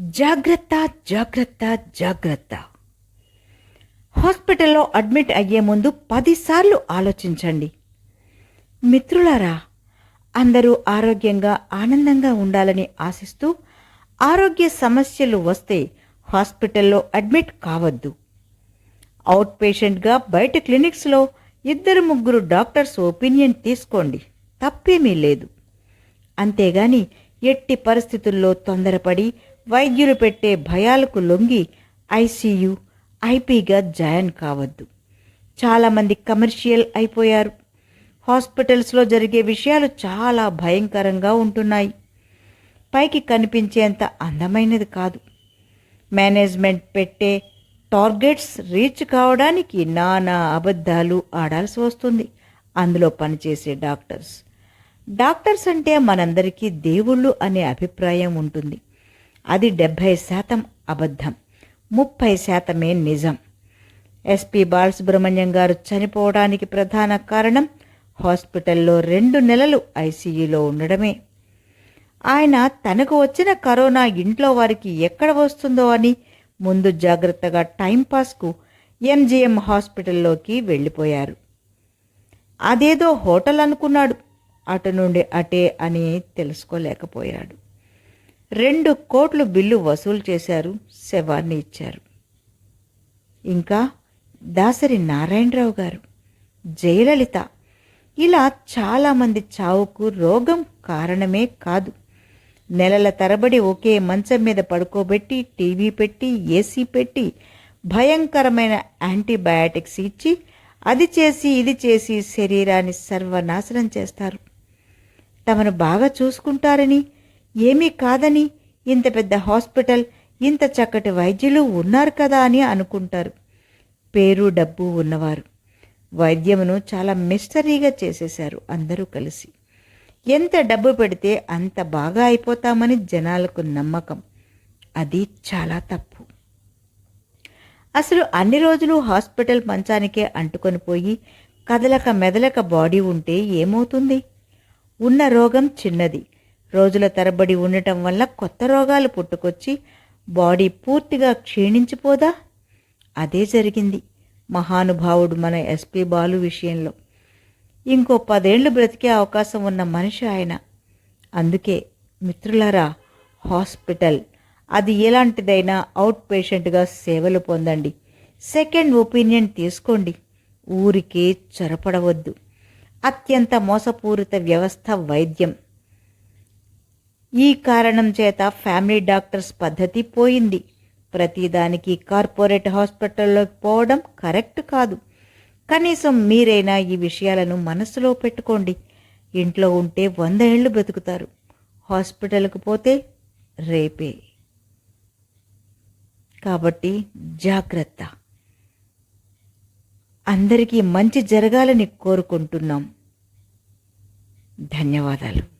జాగ్రత్త జాగ్రత్త జాగ్రత్త. హాస్పిటల్లో అడ్మిట్ అయ్యే ముందు పదిసార్లు ఆలోచించండి. మిత్రులారా అందరూ ఆరోగ్యంగా ఆనందంగా ఉండాలని ఆశిస్తూ ఆరోగ్య సమస్యలు వస్తే హాస్పిటల్లో అడ్మిట్ కావద్దు. అవుట్ పేషెంట్గా బయట క్లినిక్స్లో ఇద్దరు ముగ్గురు డాక్టర్స్ ఒపీనియన్ తీసుకోండి. తప్పేమీ లేదు. అంతేగాని ఎట్టి పరిస్థితుల్లో తొందరపడి వైద్యులు పెట్టే భయాలకు లొంగి ఐసీయూ ఐపీగా జాయిన్ కావద్దు. చాలామంది కమర్షియల్ అయిపోయారు. హాస్పిటల్స్లో జరిగే విషయాలు చాలా భయంకరంగా ఉంటున్నాయి. పైకి కనిపించేంత అందమైనది కాదు. మేనేజ్మెంట్ పెట్టే టార్గెట్స్ రీచ్ కావడానికి నానా అబద్ధాలు ఆడాల్సి వస్తుంది. అందులో పనిచేసే డాక్టర్స్. డాక్టర్స్ అంటే మనందరికీ దేవుళ్ళు అనే అభిప్రాయం ఉంటుంది. అది డెబ్భై శాతం అబద్ధం. ముప్పై శాతమే నిజం. ఎస్పి బాలసుబ్రహ్మణ్యం గారు చనిపోవడానికి ప్రధాన కారణం హాస్పిటల్లో రెండు నెలలు ఐసీయూలో ఉండడమే. ఆయన తనకు వచ్చిన కరోనా ఇంట్లో వారికి ఎక్కడ వస్తుందో అని ముందు జాగ్రత్తగా టైంపాస్కు ఎంజీఎం హాస్పిటల్లోకి వెళ్ళిపోయారు. అదేదో హోటల్ అనుకున్నాడు. అటు నుండి అటే అని తెలుసుకోలేకపోయాడు. రెండు కోట్లు బిల్లు వసూలు చేశారు శవాన్ని ఇచ్చారు. ఇంకా దాసరి నారాయణరావు గారు జయలలిత. ఇలా చాలామంది చావుకు రోగం కారణమే కాదు. నెలల తరబడి ఒకే మంచం మీద పడుకోబెట్టి టీవీ పెట్టి ఏసీ పెట్టి భయంకరమైన యాంటీబయాటిక్స్ ఇచ్చి అది చేసి ఇది చేసి శరీరాన్ని సర్వనాశనం చేస్తారు. తమను బాగా చూసుకుంటారని ఏమీ కాదని ఇంత పెద్ద హాస్పిటల్ ఇంత చక్కటి వైద్యులు ఉన్నారు కదా అని అనుకుంటారు. పేరు డబ్బు ఉన్నవారు. వైద్యమును చాలా మిస్టరీగా చేసేశారు అందరూ కలిసి. ఎంత డబ్బు పెడితే అంత బాగా అయిపోతామని జనాలకు నమ్మకం. అది చాలా తప్పు. అసలు అన్ని రోజులు హాస్పిటల్ మంచానికే అంటుకొని పోయి కదలక మెదలక బాడీ ఉంటే ఏమవుతుంది? ఉన్న రోగం చిన్నది. రోజుల తరబడి ఉండటం వల్ల కొత్త రోగాలు పుట్టుకొచ్చి బాడీ పూర్తిగా క్షీణించిపోదా? అదే జరిగింది. మహానుభావుడు మన ఎస్పి బాలు విషయంలో. ఇంకో పదేళ్ళు బ్రతికే అవకాశం ఉన్న మనిషి ఆయన. అందుకే మిత్రులారా హాస్పిటల్ అది ఎలాంటిదైనా అవుట్ పేషెంట్గా సేవలు పొందండి. సెకండ్ ఒపీనియన్ తీసుకోండి. ఊరికే చొరపడవద్దు. అత్యంత మోసపూరిత వ్యవస్థ వైద్యం. ఈ కారణం చేత ఫ్యామిలీ డాక్టర్స్ పద్ధతి పోయింది. ప్రతిదానికి కార్పొరేట్ హాస్పిటల్లోకి పోవడం కరెక్ట్ కాదు. కనీసం మీరైనా ఈ విషయాలను మనసులో పెట్టుకోండి. ఇంట్లో ఉంటే వంద ఏళ్ళు బ్రతుకుతారు హాస్పిటల్కి పోతే రేపే. కాబట్టి జాగ్రత్త. అందరికీ మంచి జరగాలని కోరుకుంటున్నాం. ధన్యవాదాలు.